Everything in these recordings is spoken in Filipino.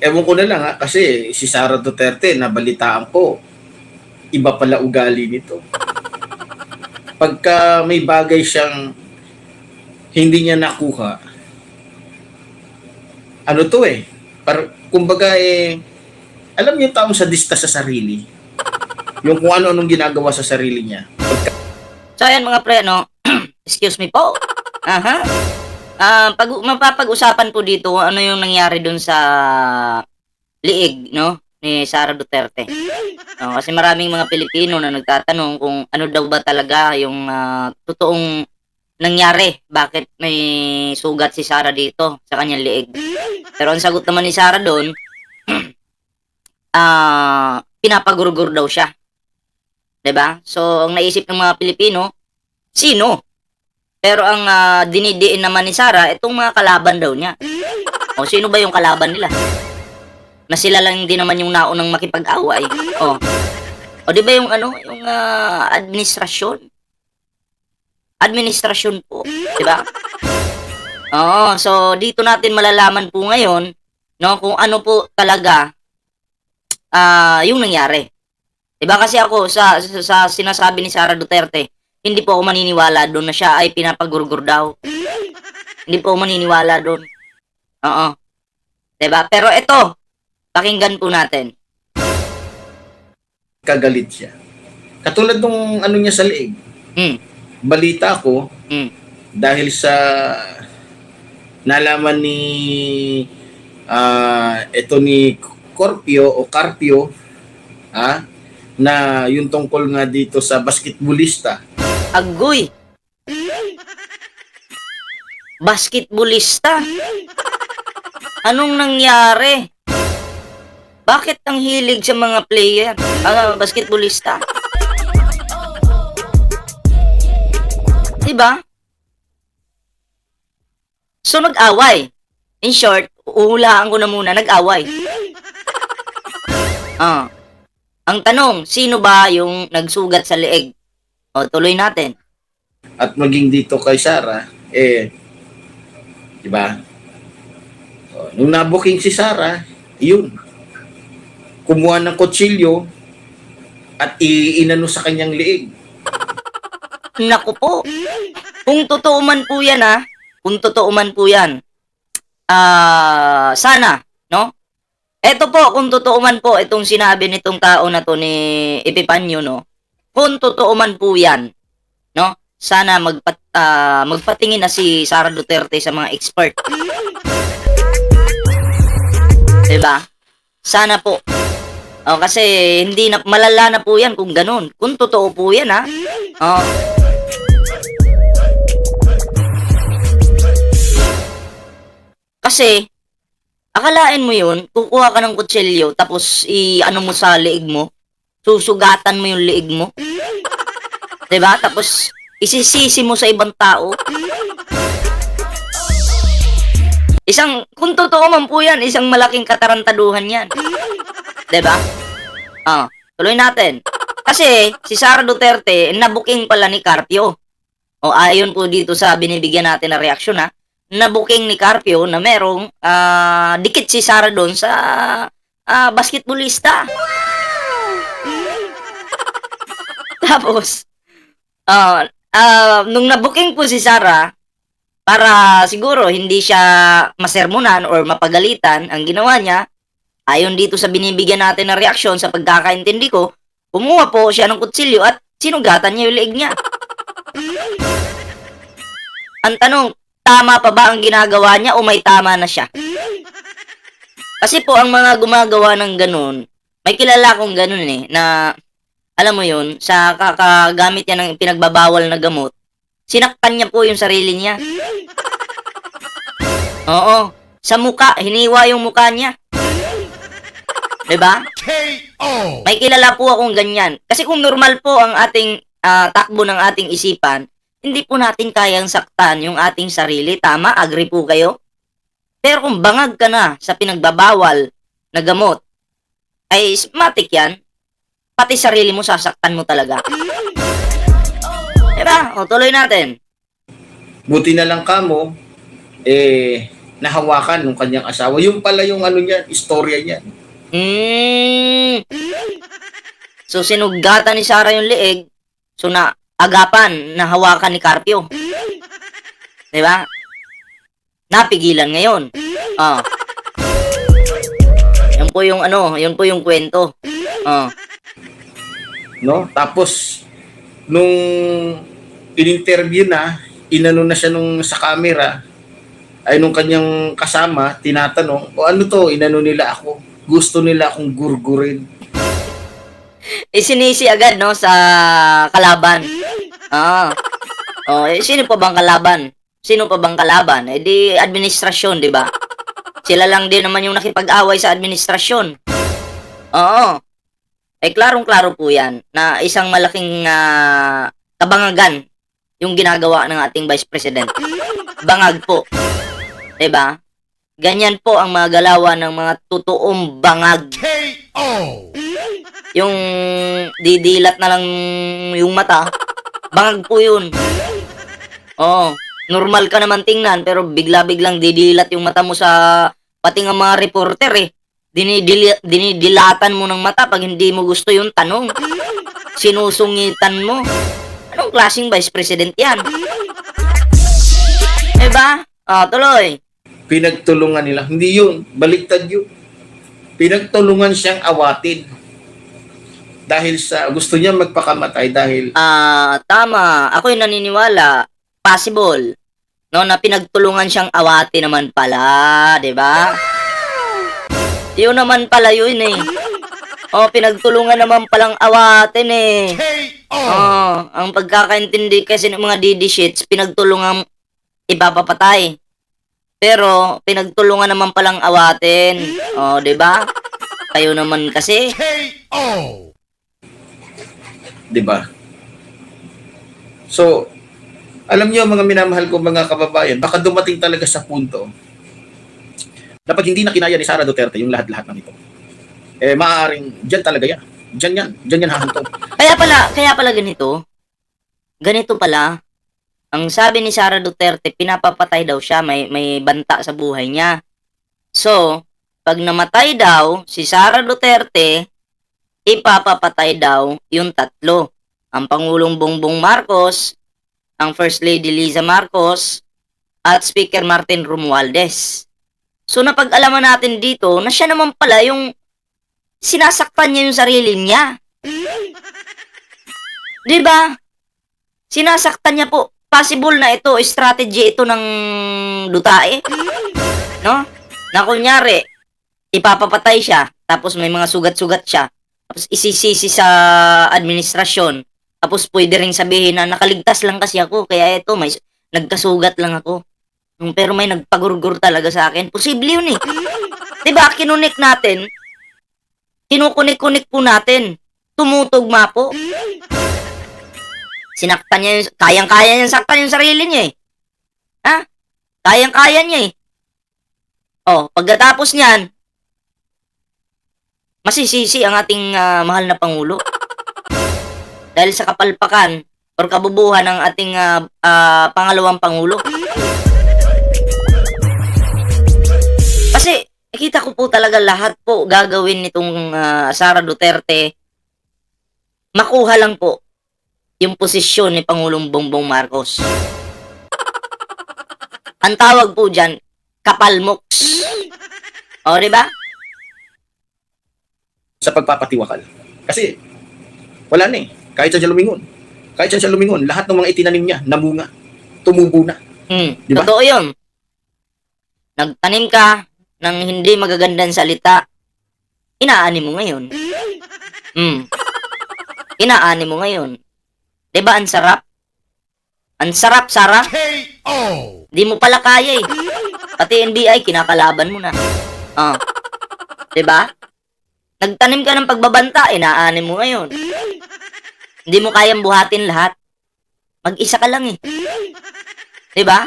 ewan ko na lang ha, kasi si Sara Duterte, nabalitaan ko, iba pala ugali nito. Pagka may bagay siyang hindi niya nakuha, ano to eh, par, kumbaga eh, alam niyo taong sadista sa sarili. Yung kung ano-anong ginagawa sa sarili niya. So ayan mga pre, no? Excuse me po. Aha. Ah, pag mapapag-usapan po dito ano yung nangyari dun sa liig, no? Ni Sara Duterte. No, kasi maraming mga Pilipino na nagtatanong kung ano daw ba talaga yung ah, totoong nangyari. Bakit may sugat si Sara dito sa kanyang liig. Pero ang sagot naman ni Sara doon, ah, pinapagurgur daw siya. 'Di ba? So, ang naisip ng mga Pilipino, sino? Pero ang ah, dinidiin naman ni Sara, itong mga kalaban daw niya. O, sino ba yung kalaban nila? Na sila lang din naman yung naunang makipag-away. O. O, di ba yung ano, yung ah, administrasyon? Administrasyon po, di ba? Oo, so dito natin malalaman po ngayon, no, kung ano po talaga ah yung nangyari. Diba kasi ako sa, sa, sa sinasabi ni Sara Duterte, hindi po ako maniniwala doon na siya ay pinapagurgur daw. hindi po ako maniniwala doon. Oo. Diba? Pero ito, pakinggan po natin. Kagalit siya. Katulad nung ano niya sa leeg. Hmm. Balita ko, Hmm. dahil sa nalaman ni ah ito ni Corpio o Carpio ah na yung tungkol nga dito sa basketballista Agoy! Basketballista? Anong nangyari? Bakit ang hilig sa mga player? Ang basketballista? Diba? So nag-away. In short, uhulaan ko na muna, nag-away. Ah. Ang tanong, sino ba yung nagsugat sa leeg? O, tuloy natin. at maging dito kay Sara eh di ba O, nung nabuking si Sara yun kumuha ng kutsilyo at iinano sa kanyang liig Naku po. Kung totoo man po yan ha, kung totoo man po yan, ah, sana, no? Eto po, kung totoo man po itong sinabi nitong tao na to ni Epipanyo, no? Kung totoo man po yan, no? Sana magpat, ah, magpatingin na si Sara Duterte sa mga expert. Diba? Sana po. Oh, kasi hindi na malala na po yan kung ganun. Kung totoo po yan ha. Oh. Kasi, akalain mo yun, kukuha ka ng kutsilyo, tapos i-ano mo sa liig mo, susugatan mo yung liig mo. 'Di ba? Tapos, isisisi mo sa ibang tao. Isang, kung totoo man po yan, isang malaking katarantaduhan yan. 'Di ba? Ah, tuloy natin. Kasi, si Sara Duterte, nabuking pala ni Carpio. O ayon po dito sa binibigyan natin na reaksyon ha, nabuking ni Carpio na merong ah, dikit si Sara doon sa ah, basketballista. Tapos, ah, ah, nung nabuking po si Sara, para siguro hindi siya masermonan or mapagalitan, ang ginawa niya, ayon dito sa binibigyan natin na reaksyon sa pagkakaintindi ko, kumuha po siya ng kutsilyo at sinugatan niya yung leeg niya. Ang tanong, tama pa ba ang ginagawa niya o may tama na siya? Kasi po, ang mga gumagawa ng ganun, may kilala akong ganun eh, na, alam mo yun, sa kakagamit niya ng pinagbabawal na gamot, sinaktan niya po yung sarili niya. Oo, sa muka, hiniwa yung muka niya. 'Di ba? KO. May kilala po akong ganyan. Kasi kung normal po ang ating ah, takbo ng ating isipan, hindi po natin kayang saktan yung ating sarili. Tama? Agree po kayo? Pero kung bangag ka na sa pinagbabawal na gamot, ay matik yan. Pati sarili mo sasaktan mo talaga. Diba? O, tuloy natin. buti na lang kamo eh nahawakan ng kanyang asawa. Yung pala yung ano niya, istorya niya. Mm. So, sinugatan ni Sarah yung liig. So, na agapan na hawakan ni Carpio. Di ba? Napigilan ngayon. Ah. Yan po yung ano, yun po yung kwento. Ah. No? Tapos, nung in-interview na, inano na siya nung sa camera, ay nung kanyang kasama, tinatanong, o ano to, inano nila ako. Gusto nila akong gurgurin. Isinisi agad, no, sa kalaban. Ah. Oh, eh, sino pa bang kalaban? Sino pa bang kalaban? Eh di administrasyon, di ba? Sila lang din naman yung nakipag-away sa administrasyon. Oo. Eh klarong-klaro po 'yan na isang malaking ah, kabangagan yung ginagawa ng ating Vice President. Bangag po. 'Di ba? Ganyan po ang mga galawan ng mga totoong bangag. Yung didilat na lang yung mata, bangag po yun. Oo. Normal ka naman tingnan, pero bigla-biglang didilat yung mata mo sa pati nga mga reporter eh. Dinidili, dinidilatan mo ng mata pag hindi mo gusto yung tanong. Sinusungitan mo. Anong klaseng vice president yan? Diba? Ah, tuloy. Pinagtulungan nila. Hindi yun. Baliktad yun. Pinagtulungan siyang awatin. Dahil sa gusto niya magpakamatay dahil Ah, tama. Ako'y naniniwala. Possible. No, na pinagtulungan siyang awati naman pala, ba? Yun naman pala yun eh. Oh, pinagtulungan naman palang awatin eh. Oh, ang pagkakaintindi kasi ng mga DD sheets, pinagtulungan ipapapatay. Pero pinagtulungan naman palang awatin. Oh, 'di ba? Kayo naman kasi. 'di ba? So, alam niyo mga minamahal ko mga kababayan, baka dumating talaga sa punto na pag hindi na kinaya ni Sara Duterte yung lahat-lahat ng ito. Eh, maaaring dyan talaga yan. Dyan yan. Dyan yan hahantong. Kaya pala, kaya pala ganito. Ganito pala. Ang sabi ni Sara Duterte, pinapapatay daw siya, may may banta sa buhay niya. So, pag namatay daw si Sara Duterte, ipapapatay daw yung tatlo. Ang Pangulong Bongbong Marcos, ang First Lady Liza Marcos, at Speaker Martin Romualdez. So napag-alaman natin dito na siya naman pala yung sinasaktan niya yung sarili niya. 'Di ba? Sinasaktan niya po. Possible na ito, strategy ito ng dutae. No? Na kunyari, ipapapatay siya, tapos may mga sugat-sugat siya, tapos isisisi sa administrasyon, tapos pwede rin sabihin na nakaligtas lang kasi ako, kaya ito, may nagkasugat lang ako. Mm, Pero may nagpagurgur talaga sa akin. Posible yun eh. 'Di ba kinunik natin, kinukunik-kunik po natin. Tumutugma po. Sinaktan niya yung, kayang-kaya niya saktan yung sarili niya eh. Ha? Kayang-kaya niya eh. Oh, pagkatapos niyan, masisisi ang ating ah, mahal na Pangulo. Dahil sa kapalpakan or kabubuhan ng ating ah, ah, pangalawang Pangulo. Nakita ko po talaga lahat po gagawin nitong ah, Sara Duterte. Makuha lang po yung posisyon ni Pangulong Bongbong Marcos. Ang tawag po dyan, kapalmoks. O, di ba? sa pagpapatiwakal. Kasi, wala na eh. Kahit siya lumingon. Kahit siya lumingon, lahat ng mga itinanim niya, namunga. Tumubo na. Hmm, Di ba? totoo yun. Nagtanim ka ng hindi magagandang salita, inaani mo ngayon. Hmm. Inaani mo ngayon. Di ba ang sarap? Ang sarap, Sarah. Di mo pala kaya eh. Pati NBI, kinakalaban mo na. Ah. Di ba? Nagtanim ka ng pagbabanta, inaani mo ngayon. Hindi mo kayang buhatin lahat. Mag-isa ka lang eh. Di ba?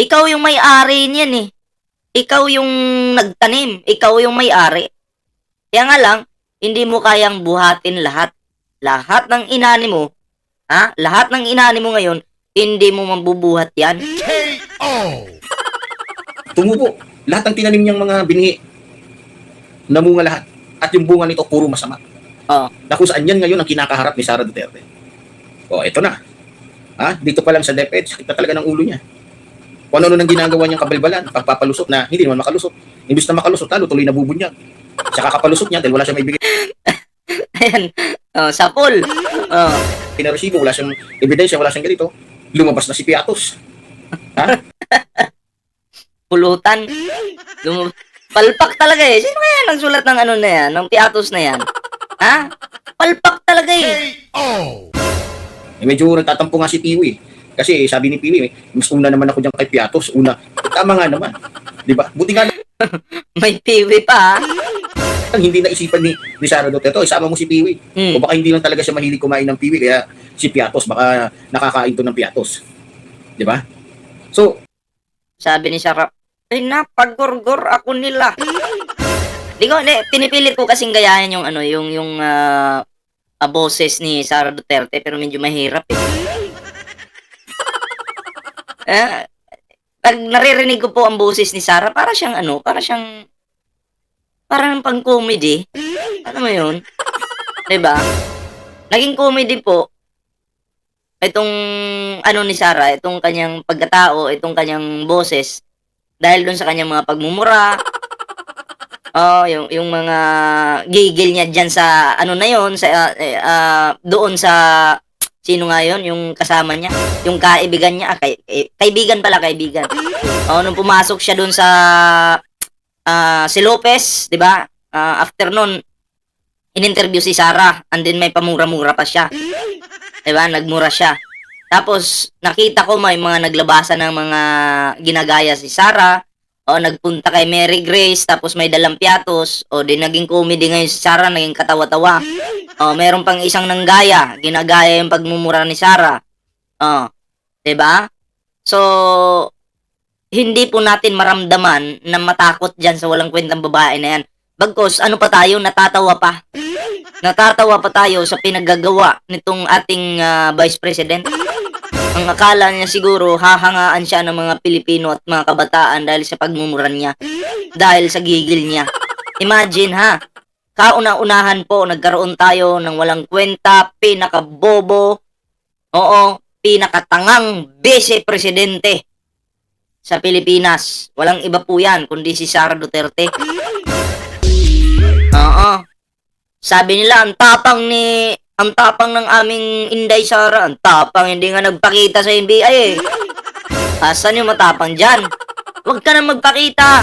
Ikaw yung may-ari niyan eh. Ikaw yung nagtanim. Ikaw yung may-ari. Kaya nga lang, hindi mo kayang buhatin lahat. Lahat ng inani mo, ha? Lahat ng inani mo ngayon, hindi mo mabubuhat yan. Tumubo. Lahat ng tinanim niyang mga binhi, namunga lahat. At yung bunga nito, puro masama. Oo. Na kung saan yan ngayon ang kinakaharap ni Sara Duterte. O, ito na. Ha? Dito pa lang sa DepEd, sakit na talaga ng ulo niya. Kung ano nang ginagawa niyang kabalbalan, pagpapalusot na hindi naman makalusot. Imbis na makalusot, lalo tuloy na bubunyag. Sa kakapalusot niya dahil wala siyang maibigay Ayan. Oh, sapol. Oh. na resibo, wala siyang ebidensya, wala siyang ganito. Lumabas na si Piatos. Pulutan. Lum- Palpak talaga eh. Sino kaya nagsulat ng ano na yan? Ng piatos na yan? Ha? Palpak talaga eh. Eh, medyo nagtatampo nga si Piwi. Kasi sabi ni Piwi, mas una naman ako dyan kay Piatos. Una, tama nga naman. Di ba? Buti nga May piwi pa ha? lang hindi naisipan ni, ni Sara Duterte, "Oy, isama mo si Piwi. Hmm. O baka hindi lang talaga siya mahilig kumain ng Piwi, kaya si Piatos, baka nakakain to ng Piatos. Di ba? So, Sabi ni Sarah, ay napagurgur ako nila. Di ko, di, pinipilit ko kasing gayahin yung ano, yung, yung ah, ah, boses ni Sara Duterte, pero medyo mahirap eh. Eh, pag naririnig ko po ang boses ni Sara, para siyang ano, para siyang, parang pang comedy. Ano mo yun? 'Di ba? Naging comedy po, itong ano ni Sara, itong kanyang pagkatao, itong kanyang boses, dahil doon sa kanyang mga pagmumura, oh, yung, yung mga gigil niya dyan sa, ano na yon sa, eh, ah, doon sa, sino nga yun, yung kasama niya, yung kaibigan niya, ah, kay, eh, kaibigan pala, kaibigan. Oh, nung pumasok siya doon sa, ah, si Lopez, di ba? Ah, after nun, in-interview si Sarah, and then may pamura-mura pa siya. Diba? Nagmura siya. Tapos, nakita ko may mga naglabasan ng mga ginagaya si Sarah. O, nagpunta kay Mary Grace, tapos may dalang piatos. O, di naging comedy ngayon si Sarah, naging katawa-tawa. O, meron pang isang nanggaya, ginagaya yung pagmumura ni Sarah. O, diba? So, hindi po natin maramdaman na matakot dyan sa walang kwentang babae na yan. Bagkos, ano pa tayo, natatawa pa. Natatawa pa tayo sa pinaggagawa nitong ating ah, Vice President. Ang akala niya siguro hahangaan siya ng mga Pilipino at mga kabataan dahil sa pagmumura niya. Dahil sa gigil niya. Imagine ha, kauna-unahan po nagkaroon tayo ng walang kwenta, pinakabobo, oo, pinakatangang vice-presidente sa Pilipinas. Walang iba po yan, kundi si Sara Duterte. Oo. Sabi nila, ang tapang ni... Ang tapang ng aming Inday Sara. Ang tapang, hindi nga nagpakita sa NBI eh. Asan yung matapang dyan? Huwag ka na magpakita.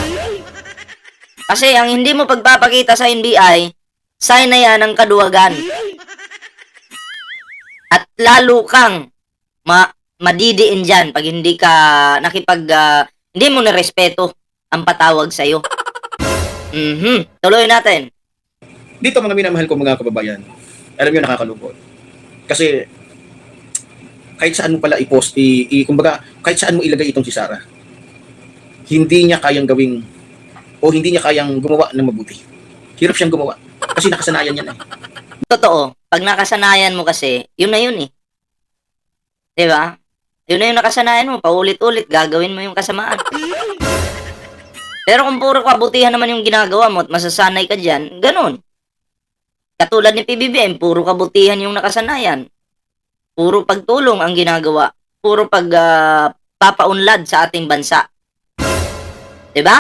Kasi ang hindi mo pagpapakita sa NBI, sign na yan ng kaduwagan. At lalo kang ma madidiin dyan pag hindi ka nakipag... ah, hindi mo na respeto ang patawag sa'yo. Mhm. Tuloy natin. dito mga minamahal ko mga kababayan, alam nyo nakakalungkot. Kasi kahit saan mo pala i-post, i, i- kumbaga, kahit saan mo ilagay itong si Sarah, hindi niya kayang gawing o hindi niya kayang gumawa ng mabuti. Hirap siyang gumawa. Kasi nakasanayan niya na eh. Totoo. Pag nakasanayan mo kasi, yun na yun eh. Di ba? Yun na yung nakasanayan mo. Paulit-ulit, gagawin mo yung kasamaan. Pero kung puro kabutihan naman yung ginagawa mo at masasanay ka dyan, ganun. Katulad ni PBBM, puro kabutihan yung nakasanayan. Puro pagtulong ang ginagawa. Puro pag papaunlad sa ating bansa. Di ba?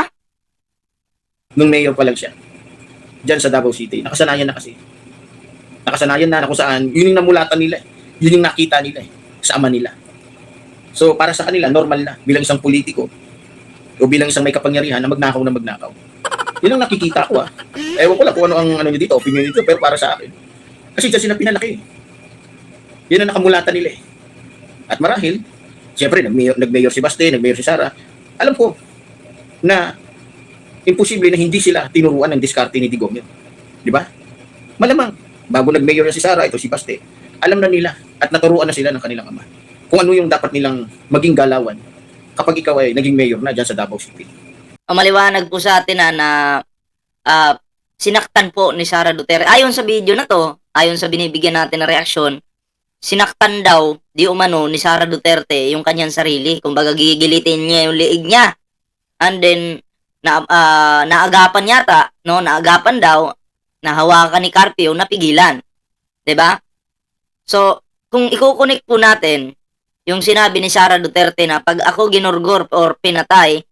Nung mayor pa lang siya. Diyan sa Davao City. Nakasanayan na kasi. Nakasanayan na na kung saan, yun yung namulatan nila eh. Yun yung nakita nila eh. Sa ama nila. So, para sa kanila, normal na. Bilang isang politiko, o bilang isang may kapangyarihan na magnakaw na magnakaw. Yun ang nakikita ko ah. Ewan ko lang kung ano ang ano nyo dito, opinion dito, pero para sa akin. Kasi dyan sila pinalaki. Yun ang nakamulatan nila eh. At marahil, siyempre, nag-mayor, nag-mayor si Baste, nag-mayor si Sara. Alam ko na imposible na hindi sila tinuruan ng diskarte ni Digong yun. Di ba? Malamang, bago nag-mayor na si Sara, ito si Baste, alam na nila at naturuan na sila ng kanilang ama. Kung ano yung dapat nilang maging galawan kapag ikaw ay naging mayor na dyan sa Davao City. Ang maliwanag po sa atin na, na ah, sinaktan po ni Sara Duterte. Ayon sa video na to, ayon sa binibigyan natin na reaksyon, sinaktan daw di umano ni Sara Duterte yung kanyang sarili. Kumbaga gigilitin niya yung liig niya. and then na ah, naagapan yata, no, naagapan daw, nahawakan ni Carpio, napigilan. 'Di ba? So, kung iko-connect po natin yung sinabi ni Sara Duterte na pag ako ginurgor or pinatay,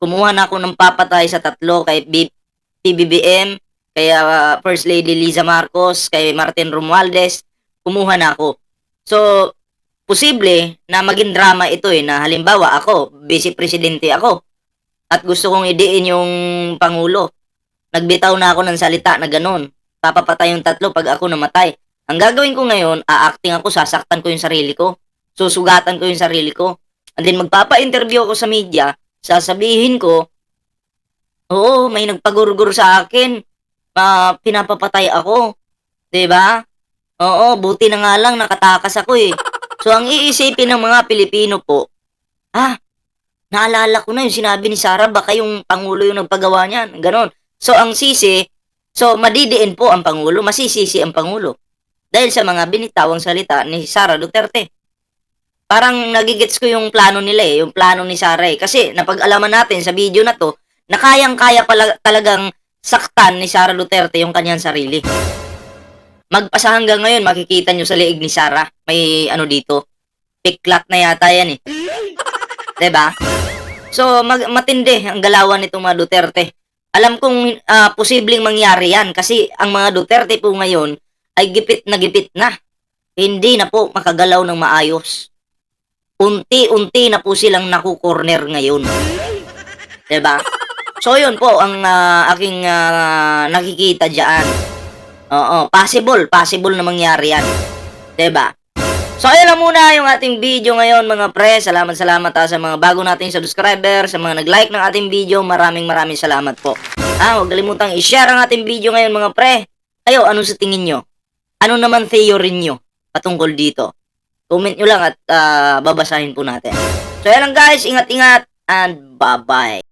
kumuha na ako ng papatay sa tatlo kay B- PBBM, kay ah, First Lady Liza Marcos, kay Martin Romualdez, kumuha na ako. So, posible na maging drama ito eh, na halimbawa ako, vice presidente ako, at gusto kong idiin yung Pangulo. Nagbitaw na ako ng salita na ganun. Papapatay yung tatlo pag ako namatay. Ang gagawin ko ngayon, a-acting ako, sasaktan ko yung sarili ko. Susugatan ko yung sarili ko. And then magpapa-interview ako sa media, sasabihin ko, oo, may nagpagurgur sa akin. Ah, pinapapatay ako. 'Di ba? Oo, buti na nga lang nakatakas ako eh. So ang iisipin ng mga Pilipino po, ah, naalala ko na yung sinabi ni Sara, baka yung Pangulo yung nagpagawa niyan. Ganon. So ang sisi, so madidiin po ang Pangulo, masisisi ang Pangulo. Dahil sa mga binitawang salita ni Sara Duterte. Parang nagigets ko yung plano nila eh, yung plano ni Sara eh. Kasi napag-alaman natin sa video na to, na kayang-kaya pala talagang saktan ni Sara Duterte yung kanyang sarili. Magpasa hanggang ngayon, makikita nyo sa liig ni Sara, may ano dito, piklat na yata yan eh. ba? So, mag- matindi ang galawan nitong mga Duterte. Alam kong ah, posibleng mangyari yan kasi ang mga Duterte po ngayon ay gipit na gipit na. Hindi na po makagalaw ng maayos. Unti-unti na po silang nakukorner ngayon. 'Di ba? So, yun po ang ah, aking ah, nakikita diyan. Oo, possible, possible na mangyari yan. 'Di ba? So, ayun lang muna yung ating video ngayon mga pre. Salamat, salamat ha, sa mga bago nating subscriber, sa mga nag-like ng ating video. Maraming maraming salamat po. Ah, huwag kalimutang i-share ang ating video ngayon mga pre. Ayo, ano sa tingin nyo? Ano naman theory nyo patungkol dito? Comment nyo lang at ah, babasahin po natin. So, yan lang guys. Ingat-ingat and bye-bye.